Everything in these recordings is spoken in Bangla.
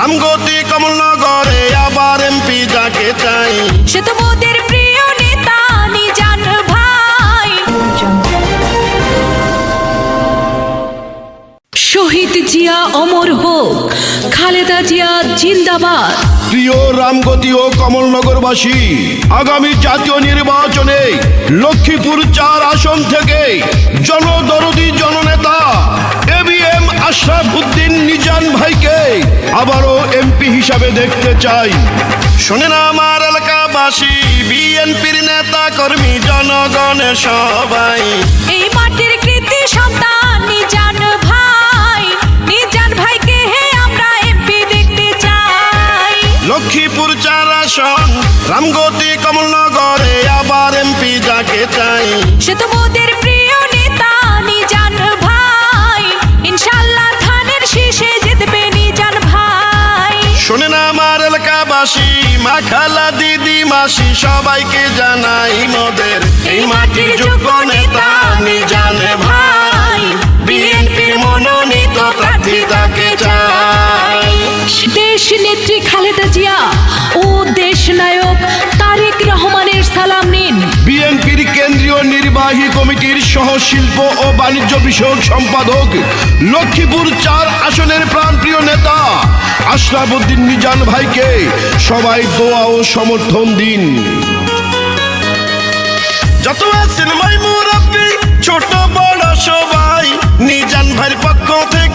রামগতি কমলনগরে আবার এমপি যাকে চাই। সে তো মোদের প্রিয় নেতা নিজান ভাই। শহীদ জিয়া অমর হোক খালেদা জিয়া জিন্দাবাদ। প্রিয় রামগতি ও কমলনগরবাসী আগামী জাতীয় নির্বাচনে লক্ষ্মীপুর চার আসন থেকে জনদরদি জননেতা আশরাফুদ্দিন নিজান ভাইকে আবারও এমপি হিসাবে দেখতে চাই। শোনেন আমার এলাকাবাসী বিএনপির নেতা কর্মী জনগণের সবাই। এই মাটির কৃতি সন্তান নিজান ভাই। নিজান ভাইকে হে আমরা এমপি দেখতে চাই। লক্ষ্মীপুর চার আসন রামগতি কমলনগরে আবার এমপি যাকে চাই। সে তো মোদের খালা দিদি, মাসি সবাইকে জানাই মোদের। এই মাটির যোগ্য নেতা জানে ভাই, বিএনপির মনোনীত প্রার্থী তাকে চাই। দেশ নেত্রী খালেদা জিয়া ও দেশ নায়ক নির্বাহী কমিটির সহ শিল্প ও বাণিজ্য বিষয়ক সম্পাদক লক্ষ্মীপুর চার আসনের প্রাণপ্রিয় নেতা আশরাফুদ্দিন মিজান ভাইকে সবাই দোয়া ও সমর্থন দিন। যত আছেন মুরব্বী, ছোট বড় সবাই নিজান ভাইয়ের পক্ষ থেকে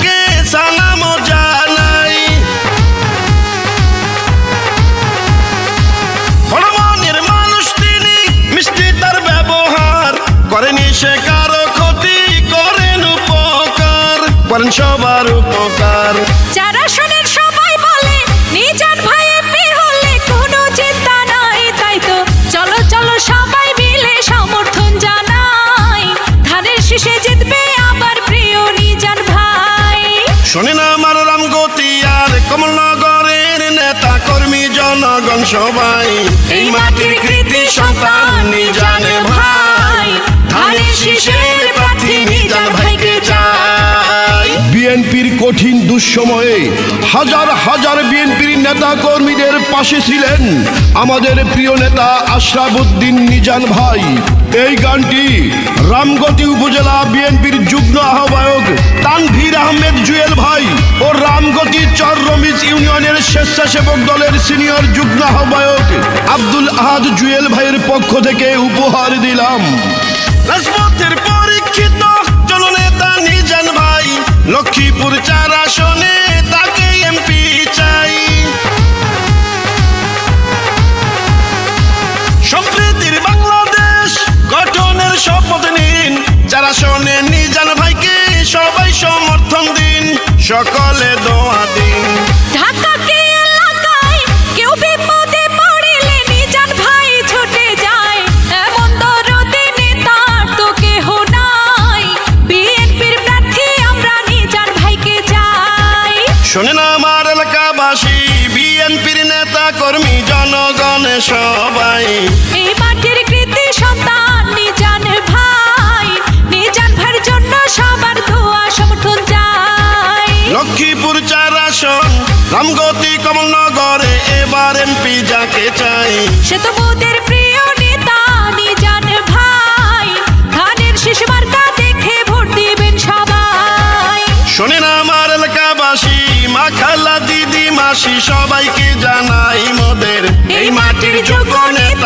করেন সবার উপকার। যারা শোনেন সবাই বলে নিজান ভাই এমপি হলে কোনো চিন্তা নাই তাই তো। চলো চলো সবাই মিলে সমর্থন জানাই। ধানের শীষে জিতবে আবার প্রিয় নিজান ভাই। শোনেন আমার রামগতি আর কমলনগরের নেতা কর্মী জনগণ সবাই। এই মাটির কৃতি সন্তান জানে দুঃসময়ে হাজার হাজার বিএনপির নেতা কর্মীদের পাশে ছিলেন আমাদের প্রিয় নেতা আশরাফুদ্দিন নিজান ভাই। এই গানটি রামগতি উপজেলা বিএনপির যুগ্ম আহ্বায়ক তানভীর আহমেদ জুয়েল ভাই ও রামগতি চর রমিজ ইউনিয়নের স্বেচ্ছাসেবক দলের সিনিয়র যুগ্ম আহ্বায়ক আব্দুল আহাদ জুয়েল ভাইয়ের পক্ষ থেকে উপহার দিলাম। শোনে নিজান ভাইকে সবাই সমর্থন দিন সকলে দোয়া দিন। ঢাকাকে এলাকায় কেউ বিপদে পড়িলে নিজান ভাই ছুটে যায়। এমন দরদি নেতার তো কেহ নাই। বিএনপির প্রার্থী আমরা নিজান ভাইকে চাই। শোনেন আমার এলাকাবাসী বিএনপির নেতা কর্মী জনগণে সবাই। রামগতি কমলনগরে এবার এমপি যাকে চাই। সে তো মোদের প্রিয় নেতা নিজান ভাই। ধানের শিশু মার্কা দেখে ভোট দিবেন সবাই। শোনেন আমার এলাকাবাসী মা খালা দিদি মাসি সবাইকে জানাই মোদের। এই মাটির যোগ্য নেতা।